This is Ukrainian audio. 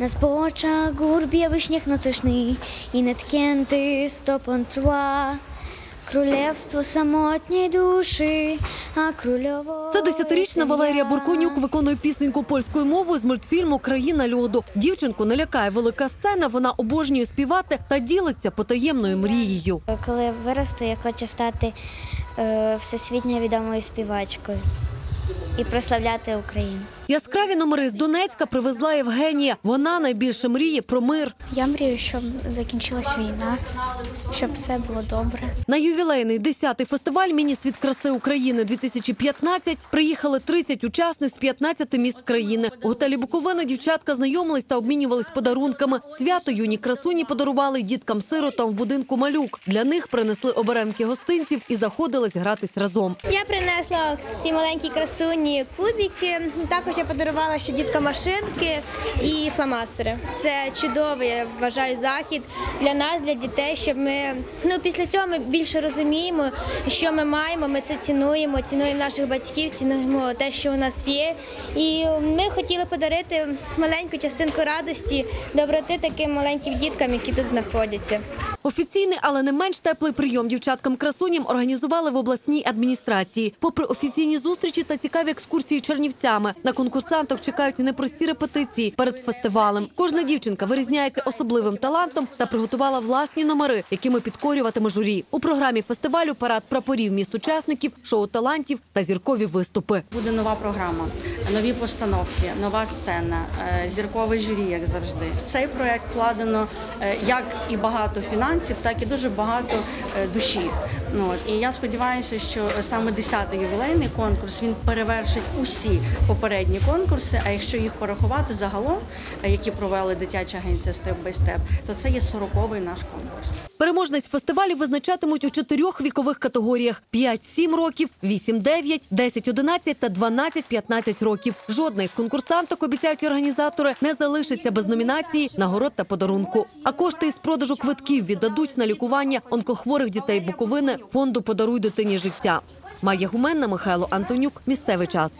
На збочах гур біяły śnieg noceszny i netknięty stopą trwa. Królewstwo samotnej duszy, a królowo... Це десятирічна Валерія Бурконюк виконує пісеньку польською мовою з мультфільму Країна льоду. Дівчинку не лякає велика сцена. Вона обожнює співати та ділиться потаємною мрією. Коли виросту, я хочу стати е, всесвітньо відомою співачкою і прославляти Україну. Яскраві номери з Донецька привезла Євгенія. Вона найбільше мріє про мир. Я мрію, щоб закінчилась війна, щоб все було добре. На ювілейний 10-й фестиваль Міні-світ краси України 2015 приїхали 30 учасниць з 15 міст країни. У готелі Буковина дівчатка знайомились та обмінювались подарунками. Свято юні красуні подарували діткам-сиротам в будинку малюк. Для них принесли оберемки гостинців і заходились гратись разом. Я принесла ці маленькі красуні кубики. Також я подарувала ще діткам машинки і фломастери. Це чудовий, я вважаю, захід для нас, для дітей, щоб ми ну після цього ми більше розуміємо, що ми маємо. Ми це цінуємо, цінуємо наших батьків, цінуємо те, що у нас є. І ми хотіли подарити маленьку частинку радості, доброти таким маленьким діткам, які тут знаходяться. Офіційний, але не менш теплий прийом дівчаткам-красуням організували в обласній адміністрації. Попри офіційні зустрічі та цікаві екскурсії чернівцями, на конкурсанток чекають непрості репетиції перед фестивалем. Кожна дівчинка вирізняється особливим талантом та приготувала власні номери, якими підкорюватиме журі. У програмі фестивалю парад прапорів міст учасників, шоу талантів та зіркові виступи. Буде нова програма, нові постановки, нова сцена, е, зірковий журі, як завжди. В цей проект вкладено е, як і багато фінансів, так і дуже багато е, душі. Ну от і я сподіваюся, що саме 10-й ювілейний конкурс він перевершить усі попередні конкурси. А якщо їх порахувати загалом, які провели дитяча агенція Step by Step, то це є 40-й наш конкурс. Переможниць фестивалю визначатимуть у чотирьох вікових категоріях: 5-7 років, 8-9, 10-11 та 12-15 років. Жодна із конкурсанток, обіцяють організатори, не залишиться без номінації, нагород та подарунку. А кошти із продажу квитків віддадуть на лікування онкохворих дітей Буковини фонду Подаруй дитині життя. Майя Гуменна, Михайло Антонюк. Місцевий час.